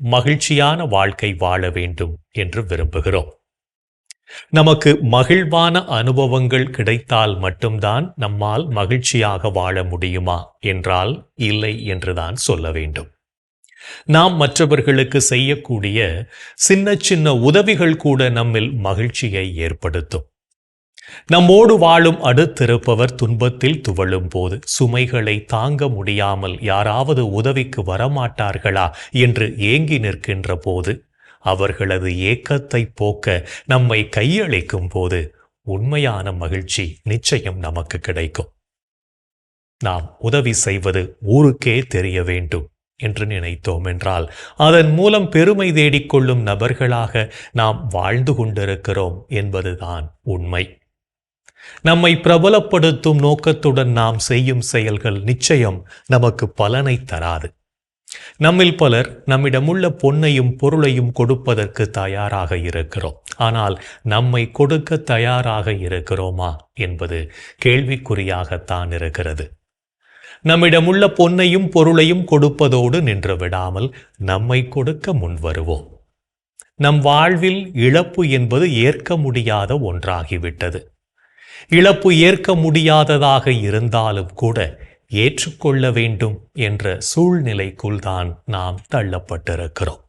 மகிழ்ச்சியான வாழ்க்கை வாழ வேண்டும் என்று விரும்புகிறோம். நமக்கு மகிழ்வான அனுபவங்கள் கிடைத்தால் மட்டும்தான் நம்மால் மகிழ்ச்சியாக வாழ முடியுமா என்றால் இல்லை என்றுதான் சொல்ல வேண்டும். நாம் மற்றவர்களுக்கு செய்யக்கூடிய சின்ன சின்ன உதவிகள் கூட நம்மில் மகிழ்ச்சியை ஏற்படுத்தும். நம்மோடு வாழும் அடுத்திருப்பவர் துன்பத்தில் துவளும் போது சுமைகளை தாங்க முடியாமல் யாராவது உதவிக்கு வரமாட்டார்களா என்று ஏங்கி நிற்கின்ற போது அவர்களது ஏக்கத்தை போக்க நம்மை கையளிக்கும் போது உண்மையான மகிழ்ச்சி நிச்சயம் நமக்கு கிடைக்கும். நாம் உதவி செய்வது ஊருக்கே தெரிய வேண்டும் என்று நினைத்தோம் என்றால் அதன் மூலம் பெருமை தேடிக்கொள்ளும் நபர்களாக நாம் வாழ்ந்து கொண்டிருக்கிறோம் என்பதுதான் உண்மை. நம்மை பிரபலப்படுத்தும் நோக்கத்துடன் நாம் செய்யும் செயல்கள் நிச்சயம் நமக்கு பலனை தராது. நம்மில் பலர் நம்மிடமுள்ள பொன்னையும் பொருளையும் கொடுப்பதற்கு தயாராக இருக்கிறோம். ஆனால் நம்மை கொடுக்க தயாராக இருக்கிறோமா என்பது கேள்விக்குறியாகத்தான் இருக்கிறது. நம்மிடமுள்ள பொன்னையும் பொருளையும் கொடுப்பதோடு நின்று விடாமல் நம்மை கொடுக்க முன்வருவோம் நம் வாழ்வில் இழப்பு என்பது ஏற்க முடியாத ஒன்றாகிவிட்டது. இழப்பு ஏற்க முடியாததாக இருந்தாலும் கூட ஏற்றுக்கொள்ள வேண்டும் என்ற சூழ்நிலைக்குள் தான் நாம் தள்ளப்பட்டிருக்கிறோம்.